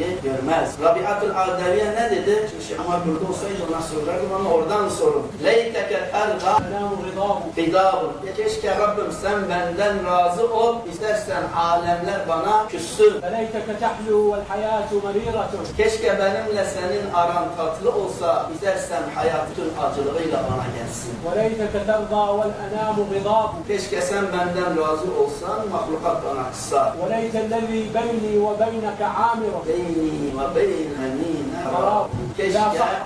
E, görmez. Rabiatül Aderiye ne dedi? Şimdi şey, ama burada olsaydı ona sorardım ama oradan sorun. Leyteke erga fidavu. Ya keşke Rabbim sen benden razı ol. İstersen alemler bana küssün. Leyteke tehlu vel hayatu meriratun. Keşke benimle senin aran tatlı olsa. İstersen hayatın acılığıyla bana gelsin. Leyteke terda vel enamu gidavu. Keşke sen benden razı olsan mahlukat bana kısa. Leyteke lezi beyni ve beyneke amira. بيني وبين نار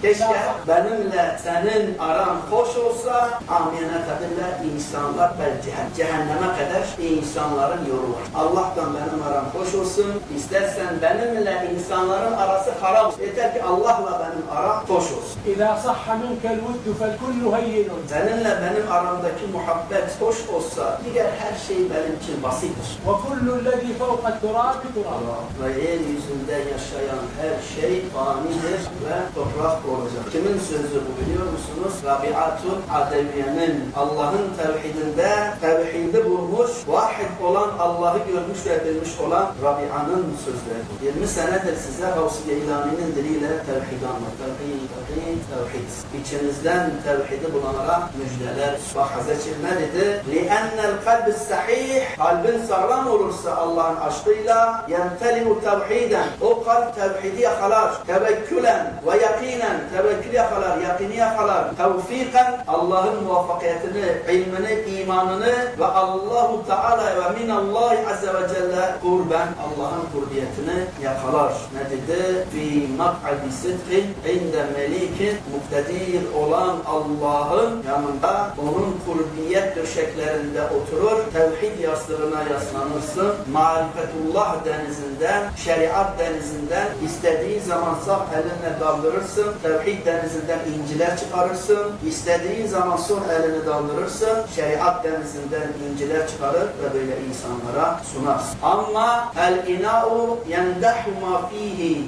Keşke benimle senin aran hoş olsa amiyene kadirle insanlar belki cehenneme kadar insanların yolu var. Allah'tan benim aram hoş olsun. İstersen benimle insanların arası haram olsun. Yeter ki Allah'la benim aram hoş olsun. İzâ sahha minkel vuddu fel kullu heyyinun. Seninle benim aramdaki muhabbet hoş olsa diğer her şey benim için basittir. Ve kullu lezî fevkat turabi turab. Ve yeryüzünde yaşayan her şey fanidir ve toprak olacak. Kimin sözü bu biliyor musunuz? Rabiatul Adeviye'nin Allah'ın tevhidinde tevhidi bulmuş, vahid olan Allah'ı görmüş ve bilmiş olan Rabia'nın sözleri. 20 senedir size Gavs-ı Geylani'nin diliyle tevhidi anlat. Tevhid, tevhid, tevhid. İçinizden tevhidi bulanlara müjdeler. Bak Hazreti ne dedi? لِأَنَّ القلب الصحيح. قلب سرلان ورس الله أشطيلا يمتلئ توحيدا. وقلب توحيدية خلاص. تبكلا ويقينا. Tevekkül yakalar, yakini yakalar. Tevfiken Allah'ın muvaffakiyetini, ilmini, imanını ve Allahu Teala ve minallahi azze ve celle kurben Allah'ın kurbiyetini yakalar. Ne dedi? Fi mak'adi sidqin inde melikin muktedir olan Allah'ın yanında onun kurbiyet döşeklerinde oturur. Tevhid yastığına yaslanırsın. Marifetullah denizinden, şeriat denizinden istediği zaman sağ elinle daldırırsın. Tevhid denizinden inciler çıkarırsın. İstediğin zaman sol elini daldırırsın. Şeriat denizinden inciler çıkarır ve böyle insanlara sunarsın. Ama el ina'u yendahu ma fihi